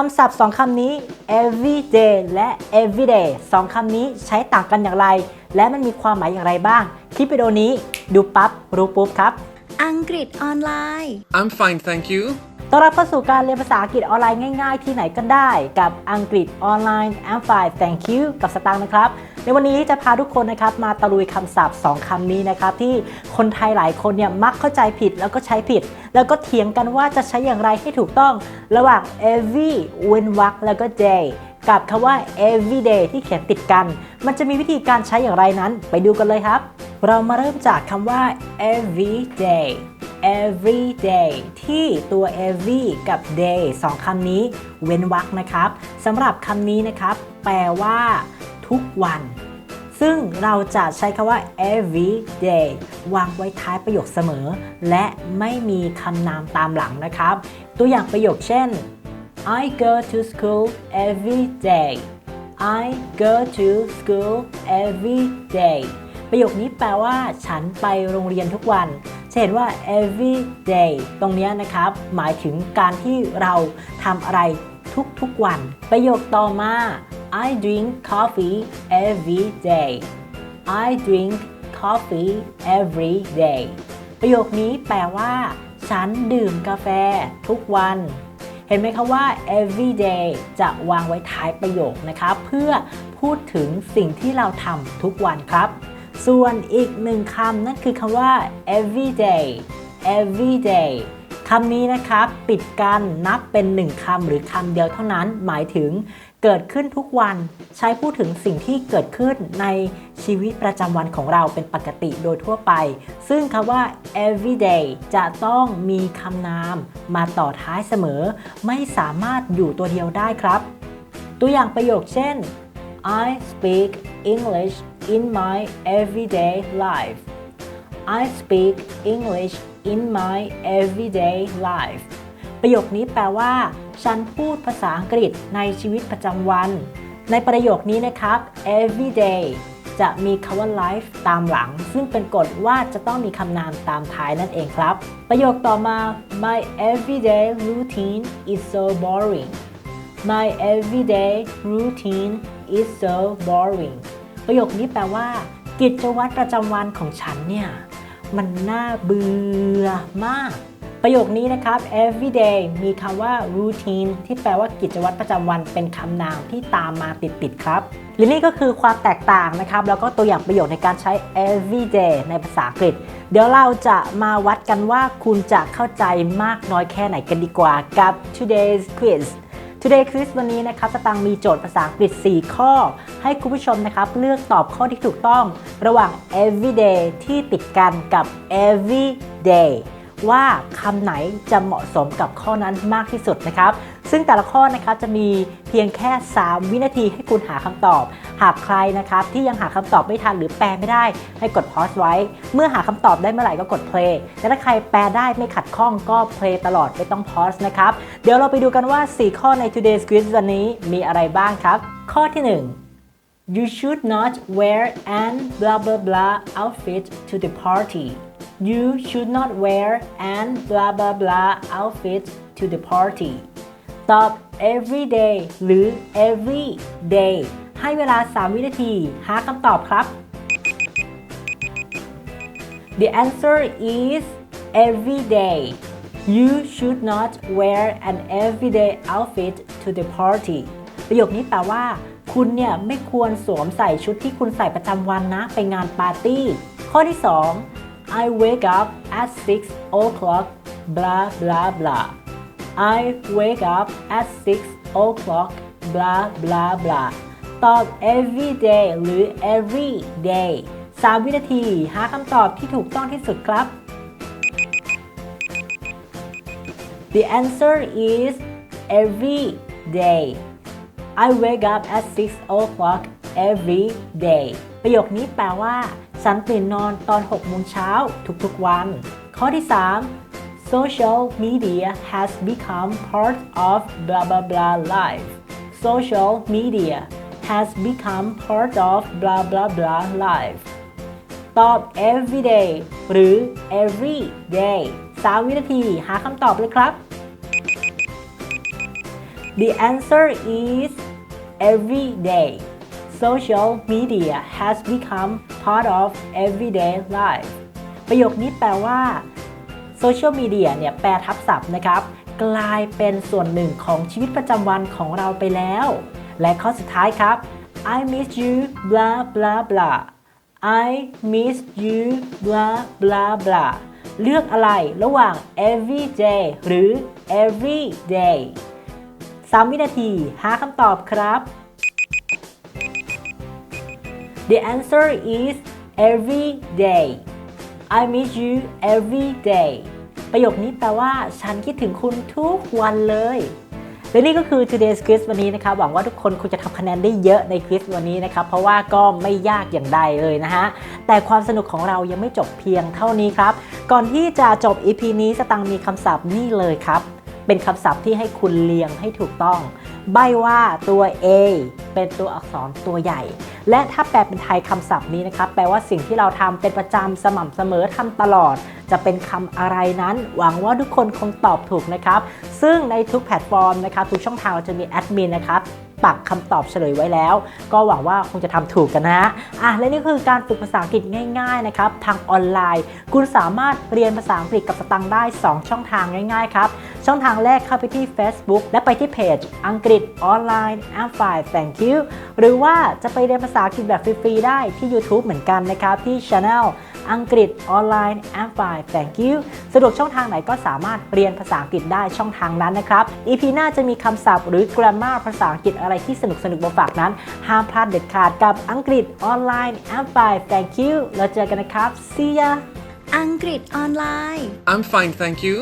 คำศัพท์ 2 คำนี้ every day และ every day 2 คำนี้ใช้ต่างกันอย่างไร และมันมีความหมายอย่างไรบ้าง คลิปวิดีโอนี้ดูปั๊บ รู้ปุ๊บครับ อังกฤษออนไลน์ I'm fine, thank you. ต้อนรับเข้าสู่การเรียนภาษาอังกฤษออนไลน์ง่ายๆ ที่ไหนก็ได้ กับอังกฤษออนไลน์ I'm fine thank you กับสตางค์นะครับ ในวันนี้จะพาทุกคนนะครับมาตะลุยคำศัพท์2คำนี้นะครับที่คนไทยหลายคนเนี่ยมักเข้าใจผิดแล้วก็ใช้ผิด แล้วก็เถียงกันว่าจะใช้อย่างไรให้ถูกต้อง ระหว่าง every เว้นวรรคแล้วก็ day กับคำว่า every day ที่เขียนติดกัน มันจะมีวิธีการใช้อย่างไรนั้น ไปดูกันเลยครับ เรามาเริ่มจากคำว่า every day every day ที่ตัว every กับ day สองคำนี้เว้นวรรคนะครับสำหรับคำนี้นะครับ แปลว่า ทุกวัน ซึ่งเราจะใช้คำว่า every day วางไว้ท้ายประโยคเสมอ และไม่มีคำนามตามหลังนะครับ ตัวอย่างประโยคเช่น I go to school every day I go to school every day ประโยคนี้แปลว่า ฉันไปโรงเรียนทุกวันจะเห็นว่า every day ตรงนี้นะครับ หมายถึงการที่เราทำอะไรทุกๆวัน ประโยคต่อมา I drink coffee every day I drink coffee every day ประโยคนี้แปลว่า ฉันดื่มกาแฟทุกวัน เห็นไหมคะว่า every day จะวางไว้ท้ายประโยคนะครับเพื่อพูดถึงสิ่งที่เราทำทุกวันครับ ส่วนอีกหนึ่งคำนั่นคือคำว่า every day every day คำนี้นะครับปิดกันนับเป็นหนึ่งคำหรือคำเดียวเท่านั้นหมายถึงเกิดขึ้นทุกวันใช้พูดถึงสิ่งที่เกิดขึ้นในชีวิตประจำวันของเราเป็นปกติโดยทั่วไป ซึ่งคำว่า every day จะต้องมีคำนามมาต่อท้ายเสมอ ไม่สามารถอยู่ตัวเดียวได้ครับ ตัวอย่างประโยคเช่น I speak English in my everyday life I speak English in my everyday life ประโยคนี้แปลว่า ฉันพูดภาษาอังกฤษในชีวิตประจำวัน ในประโยคนี้นะครับ everyday จะมีคำว่า life ตามหลัง ซึ่งเป็นกฎว่าจะต้องมีคำนามตามท้ายนั่นเองครับ ประโยคต่อมา my everyday routine is so boring My everyday routine is so boring ประโยคนี้แปลว่า กิจวัตรประจำวันของฉันเนี่ย มันน่าเบื่อมาก ประโยคนี้นะครับ everyday มีคำว่า routine ที่แปลว่ากิจวัตรประจำวันเป็นคำนามที่ตามมาติดๆครับและนี่ก็คือความแตกต่างนะครับ แล้วก็ตัวอย่างประโยคในการใช้ everyday ในภาษาอังกฤษ เดี๋ยวเราจะมาวัดกันว่าคุณจะเข้าใจมากน้อยแค่ไหนกันดีกว่ากับ today's quiz Today Quiz วันนี้นะครับสตังมีโจทย์ภาษาอังกฤษ 4 ข้อ ให้คุณผู้ชมนะครับเลือกตอบข้อที่ถูกต้อง ระหว่าง everyday ที่ติดกันกับ everyday ว่าคำไหนจะเหมาะสมกับข้อนั้นมากที่สุดนะครับ ซึ่งแต่ละข้อนะครับจะมีเพียงแค่ 3 วินาทีให้คุณหาคำตอบ หากใครนะครับที่ยังหาคำตอบไม่ทันหรือแปลไม่ได้ ให้กด pause ไว้ เมื่อหาคำตอบได้เมื่อไหร่ก็กด play และถ้าใครแปลได้ไม่ขัดข้องก็ play ตลอดไม่ต้อง pause นะครับ เดี๋ยวเราไปดูกันว่า 4 ข้อใน today's quiz วันนี้มีอะไรบ้างครับ ข้อที่ 1 You should not wear an blah blah blah outfit to the party You should not wear an blah blah blah outfit to the party ตอบ every day หรือ every day ให้เวลา 3 วินาที หาคำตอบครับ The answer is every day You should not wear an everyday outfit to the party ประโยคนี้แปลว่า คุณเนี่ยไม่ควรสวมใส่ชุดที่คุณใส่ประจำวันนะ ไปงานปาร์ตี้ ข้อที่ 2 I wake up at 6 o'clock blah blah blah I wake up at 6 o'clock blah blah blah ตอบ every day หรือ every day 3 วินาที หาคำตอบที่ถูกต้องที่สุดครับ The answer is every day I wake up at 6 o'clock every day ประโยคนี้แปลว่า ฉันตื่นนอนตอน 6 โมงเช้าทุกๆวัน ข้อที่ 3 Social media has become part of blah blah blah life Social media has become part of blah blah blah life ตอบ every day หรือ every day 3 วินาที หาคำตอบเลยครับ The answer is every day. Social media has become part of everyday life. ประโยคนี้แปลว่า Social Media เนี่ยแปลทับศัพท์นะครับ กลายเป็นส่วนหนึ่งของชีวิตประจำวันของเราไปแล้ว และข้อสุดท้ายครับ I miss you blah blah blah I miss you blah blah blah เลือกอะไรระหว่าง every day หรือ every day 3 วินาที หาคำตอบครับ The answer is every day I miss you every day ประโยคนี้แปลว่า ฉันคิดถึงคุณทุกวันเลยและนี่ก็คือ today's quiz วันนี้นะครับหวังว่าทุกคนคงจะทำคะแนนได้เยอะในควิสวันนี้นะครับเพราะว่าก็ไม่ยากอย่างใดเลยนะฮะแต่ความสนุกของเรายังไม่จบเพียงเท่านี้ครับ ก่อนที่จะจบ EP นี้สตังมีคำศัพท์นี่เลยครับ เป็นคำศัพท์ที่ให้คุณเรียงให้ถูกต้อง ใบว่าตัว A เป็นตัวอักษรตัวใหญ่ และถ้าแปลเป็นไทยคำศัพท์นี้นะครับแปลว่าสิ่งที่เราทำเป็นประจำสม่ำเสมอทำตลอด จะเป็นคำอะไรนั้น หวังว่าทุกคนคงตอบถูกนะครับ ซึ่งในทุกแพลตฟอร์มนะครับทุกช่องทางเราจะมีแอดมินนะครับปักคำตอบเฉลยไว้แล้ว ก็หวังว่าคงจะทำถูกกันนะฮะอะและนี่คือการฝึกภาษาอังกฤษง่ายๆนะครับทางออนไลน์ คุณสามารถเรียนภาษาอังกฤษกับสตังได้ 2 ช่องทางง่ายๆครับช่องทางแรกเข้าไปที่ Facebook และไปที่เพจอังกฤษออนไลน์ a m p l i thank you หรือว่าจะไปเรียนภาษาอังกฤษแบบฟรีๆได้ที่ YouTube เหมือนกันนะครับที่ Channel อังกฤษออนไลน์ a m p l i thank you สะดวกช่องทางไหนก็สามารถเรียนภาษาอังกฤษได้ช่องทางนั้นนะครับ EP หน้าจะมีคำศัพท์หรือ grammar ภาษาอังกฤษอะไรที่สนุกสนุกๆมาฝากนั้น ห้ามพลาดเด็ดขาดกับอังกฤษออนไลน์ a m p l i thank you แล้วเจอกันนะครับ see ya อังกฤษออนไลน์ I'm fine, thank you.